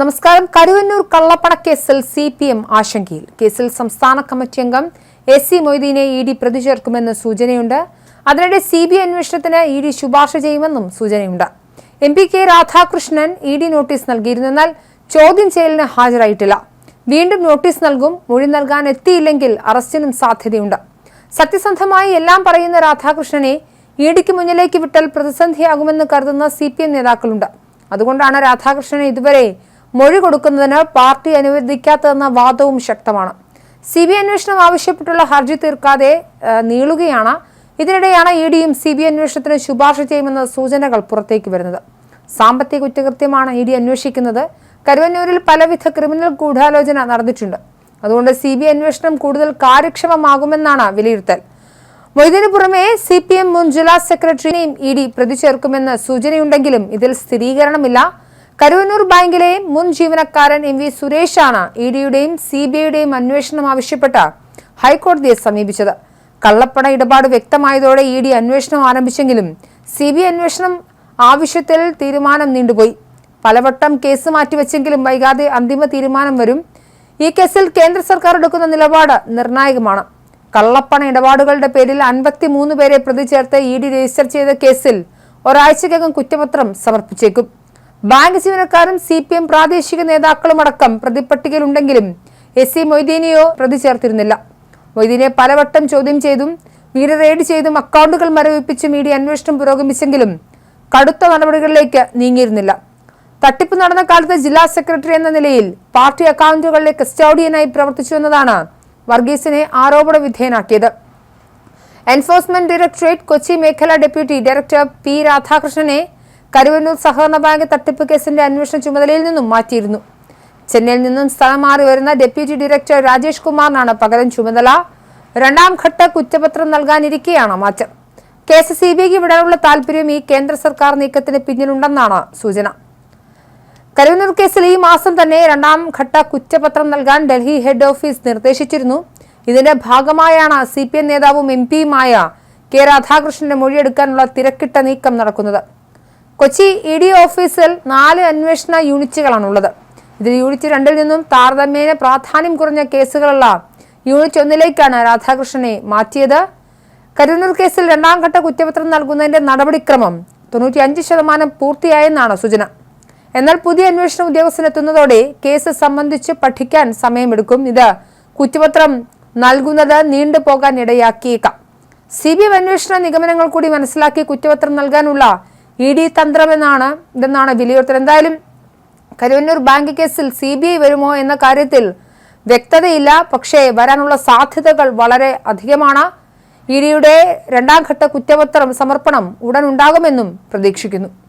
നമസ്കാരം. കരുവന്നൂർ കള്ളപ്പണ കേസിൽ സി പി എം ആശങ്കയിൽ. കേസിൽ സംസ്ഥാന കമ്മിറ്റി അംഗം എസ് സി മൊയ്തീനെ ഇ ഡി പ്രതി ചേർക്കുമെന്ന് സൂചനയുണ്ട്. അതിനിടെ സി ബി അന്വേഷണത്തിന് ഇ ഡി ശുപാർശ ചെയ്യുമെന്നും സൂചനയുണ്ട്. M P K Radhakrishnan E D notice നൽകിയിരുന്നു എന്നാൽ ചോദ്യം ചെയ്യലിന് ഹാജരായിട്ടില്ല. വീണ്ടും നോട്ടീസ് നൽകും മൊഴി നൽകാൻ എത്തിയില്ലെങ്കിൽ അറസ്റ്റിനും സാധ്യതയുണ്ട്. സത്യസന്ധമായി എല്ലാം പറയുന്ന രാധാകൃഷ്ണനെ ഇ ഡിക്ക് മുന്നിലേക്ക് വിട്ടാൽ പ്രതിസന്ധിയാകുമെന്ന് കരുതുന്ന സി പി എം നേതാക്കളുണ്ട്. അതുകൊണ്ടാണ് രാധാകൃഷ്ണനെ ഇതുവരെ മൊഴി കൊടുക്കുന്നതിന് പാർട്ടി അനുവദിക്കാത്തതെന്ന വാദവും ശക്തമാണ്. സി ബി അന്വേഷണം ആവശ്യപ്പെട്ടുള്ള ഹർജി തീർക്കാതെ നീളുകയാണ്. ഇതിനിടെയാണ് ഇ ഡിയും സി ബി അന്വേഷണത്തിന് ശുപാർശ ചെയ്യുമെന്ന സൂചനകൾ പുറത്തേക്ക് വരുന്നത്. സാമ്പത്തിക കുറ്റകൃത്യമാണ് ഇ ഡി അന്വേഷിക്കുന്നത്. കരുവന്നൂരിൽ പലവിധ ക്രിമിനൽ ഗൂഢാലോചന നടന്നിട്ടുണ്ട്. അതുകൊണ്ട് സി ബി അന്വേഷണം കൂടുതൽ കാര്യക്ഷമമാകുമെന്നാണ് വിലയിരുത്തൽ. മൊയ്തീന് പുറമെ സി പി എം മുൻ ജില്ലാ സെക്രട്ടറിയെയും ഇ ഡി പ്രതി ചേർക്കുമെന്ന് സൂചനയുണ്ടെങ്കിലും ഇതിൽ സ്ഥിരീകരണമില്ല. കരുവന്നൂർ ബാങ്കിലെ മുൻ ജീവനക്കാരൻ എം വി സുരേഷാണ് ഇ ഡിയുടെയും സി ബി ഐയുടെയും അന്വേഷണം ആവശ്യപ്പെട്ട് ഹൈക്കോടതിയെ സമീപിച്ചത്. കള്ളപ്പണ ഇടപാട് വ്യക്തമായതോടെ ഇ ഡി അന്വേഷണം ആരംഭിച്ചെങ്കിലും സി ബി അന്വേഷണം ആവശ്യത്തിൽ തീരുമാനം നീണ്ടുപോയി. പലവട്ടം കേസ് മാറ്റിവെച്ചെങ്കിലും വൈകാതെ അന്തിമ തീരുമാനം വരും. ഈ കേസിൽ കേന്ദ്ര സർക്കാർ എടുക്കുന്ന നിലപാട് നിർണായകമാണ്. കള്ളപ്പണ ഇടപാടുകളുടെ പേരിൽ അൻപത്തിമൂന്ന് പേരെ പ്രതി ചേർത്ത് ഇ ഡി രജിസ്റ്റർ ചെയ്ത കേസിൽ ഒരാഴ്ചക്കകം കുറ്റപത്രം സമർപ്പിച്ചേക്കും. ബാങ്ക് ജീവനക്കാരും സി പി എം പ്രാദേശിക നേതാക്കളും അടക്കം പ്രതിപ്പട്ടികയിലുണ്ടെങ്കിലും എസ് സി മൊയ്തീനെയോ പ്രതി ചേർത്തിരുന്നില്ല. മൊയ്തീനെ പലവട്ടം ചോദ്യം ചെയ്തും വീട് റെയ്ഡ് ചെയ്തും അക്കൗണ്ടുകൾ മരവിപ്പിച്ചും മീഡിയ അന്വേഷണം പുരോഗമിച്ചെങ്കിലും കടുത്ത നടപടികളിലേക്ക് നീങ്ങിയിരുന്നില്ല. തട്ടിപ്പ് നടന്ന കാലത്ത് ജില്ലാ സെക്രട്ടറി എന്ന നിലയിൽ പാർട്ടി അക്കൗണ്ടുകളിലെ കസ്റ്റോഡിയനായി പ്രവർത്തിച്ചു എന്നതാണ് വർഗീസിനെ ആരോപണ വിധേയനാക്കിയത്. എൻഫോഴ്സ്മെന്റ് ഡയറക്ടറേറ്റ് കൊച്ചി മേഖലാ ഡെപ്യൂട്ടി ഡയറക്ടർ പി രാധാകൃഷ്ണനെ കരുവന്നൂർ സഹകരണ ബാങ്ക് തട്ടിപ്പ് കേസിന്റെ അന്വേഷണ ചുമതലയിൽ നിന്നും മാറ്റിയിരുന്നു. ചെന്നൈയിൽ നിന്നും സ്ഥലം മാറി വരുന്ന ഡെപ്യൂട്ടി ഡയറക്ടർ രാജേഷ് കുമാറിനാണ് പകരം ചുമതല. രണ്ടാം ഘട്ട കുറ്റപത്രം നൽകാനിരിക്കെയാണ് മാറ്റം. കേസ് സി ബി ഐക്ക് വിടാനുള്ള താൽപര്യം ഈ കേന്ദ്ര സർക്കാർ നീക്കത്തിന് പിന്നിലുണ്ടെന്നാണ് സൂചന. കരുവന്നൂർ കേസിൽ ഈ മാസം തന്നെ രണ്ടാം ഘട്ട കുറ്റപത്രം നൽകാൻ ഡൽഹി ഹെഡ് ഓഫീസ് നിർദ്ദേശിച്ചിരുന്നു. ഇതിന്റെ ഭാഗമായാണ് സി പി എം നേതാവും എം പിയുമായ കെ രാധാകൃഷ്ണന്റെ മൊഴിയെടുക്കാനുള്ള തിരക്കിട്ട നീക്കം നടക്കുന്നത്. കൊച്ചി ഇ ഡി ഓഫീസിൽ നാല് അന്വേഷണ യൂണിറ്റുകളാണുള്ളത്. ഇതിൽ യൂണിറ്റ് രണ്ടിൽ നിന്നും താരതമ്യേന പ്രാധാന്യം കുറഞ്ഞ കേസുകളുള്ള യൂണിറ്റ് ഒന്നിലേക്കാണ് രാധാകൃഷ്ണനെ മാറ്റിയത്. കരുവന്നൂർ കേസിൽ രണ്ടാം ഘട്ട കുറ്റപത്രം നൽകുന്നതിന്റെ നടപടിക്രമം തൊണ്ണൂറ്റിയഞ്ച് ശതമാനം പൂർത്തിയായെന്നാണ് സൂചന. എന്നാൽ പുതിയ അന്വേഷണ ഉദ്യോഗസ്ഥനെത്തുന്നതോടെ കേസ് സംബന്ധിച്ച് പഠിക്കാൻ സമയമെടുക്കും. ഇത് കുറ്റപത്രം നൽകുന്നത് നീണ്ടുപോകാൻ ഇടയാക്കിയേക്കാം. സി ബി ഐ അന്വേഷണ നിഗമനങ്ങൾ കൂടി മനസ്സിലാക്കി കുറ്റപത്രം നൽകാനുള്ള ഇ ഡി തന്ത്രമെന്നാണ് ഇതെന്നാണ് വിലയിരുത്തൽ. എന്തായാലും കരുവന്നൂർ ബാങ്ക് കേസിൽ സി ബി ഐ വരുമോ എന്ന കാര്യത്തിൽ വ്യക്തതയില്ല. പക്ഷേ വരാനുള്ള സാധ്യതകൾ വളരെ അധികമാണ്. ഇ ഡിയുടെ രണ്ടാം ഘട്ട കുറ്റപത്രം സമർപ്പണം ഉടൻ ഉണ്ടാകുമെന്നും പ്രതീക്ഷിക്കുന്നു.